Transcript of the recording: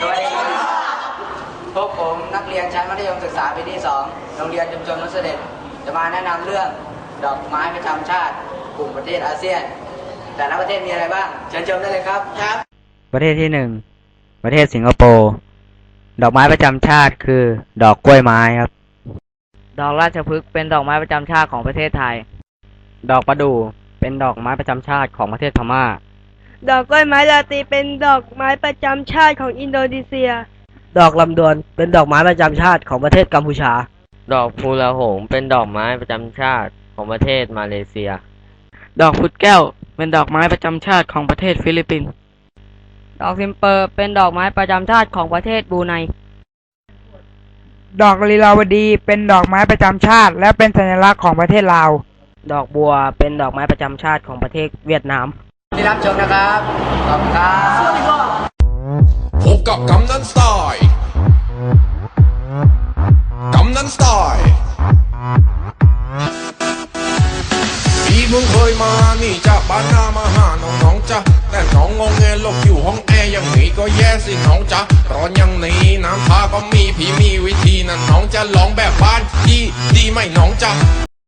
สวัสดีครับพวกผมนักเรียนชั้นมัธยมศึกษาปีที่ 2 โรงเรียนชุมชนมุสเด็จจะมาแนะนำเรื่องดอกไม้ประจำชาติกลุ่มประเทศอาเซียน แต่ละประเทศมีอะไรบ้าง เชิญชมได้เลยครับครับ ประเทศที่หนึ่งประเทศสิงคโปร์ ดอกไม้ประจำชาติคือดอกกล้วยไม้ครับ ดอกราชพฤกษ์เป็นดอกไม้ประจำชาติของประเทศไทย ดอกประดู่เป็นดอกไม้ประจำชาติของประเทศพม่า ดอกกล้วยไม้ลาตีเป็นดอกไม้ประจำชาติของอินโดนีเซีย ดอกลำดวนเป็นดอกไม้ประจำชาติของประเทศกัมพูชา ดอกพูละหงส์เป็นดอกไม้ประจำชาติของประเทศมาเลเซีย ดอกพุดแก้วเป็นดอกไม้ประจำชาติของประเทศฟิลิปปินส์ ดอกซิมเปอร์เป็นดอกไม้ประจำชาติของประเทศบรูไน ดอกลีลาวดีเป็นดอกไม้ประจำชาติ และเป็นสัญลักษณ์ของประเทศลาว ดอกบัวเป็นดอกไม้ประจำชาติของประเทศเวียดนาม ที่รับชมนะครับขอบคุณครับพบกับกำนันสไตล์กำนันสไตล์พี่เพิ่งเคยมานี่จะบ้านนามาหาน้องน้องๆจ้ะแต่น้องงงเงหลบอยู่ห้องแอร์อย่างนี้ก็แย่สิน้องจ้ะร้อนอย่างนี้น้ำทาก็มีพี่มีวิธีนะน้องจะลองแบบบ้านที่ดีไหมน้องจ้ะ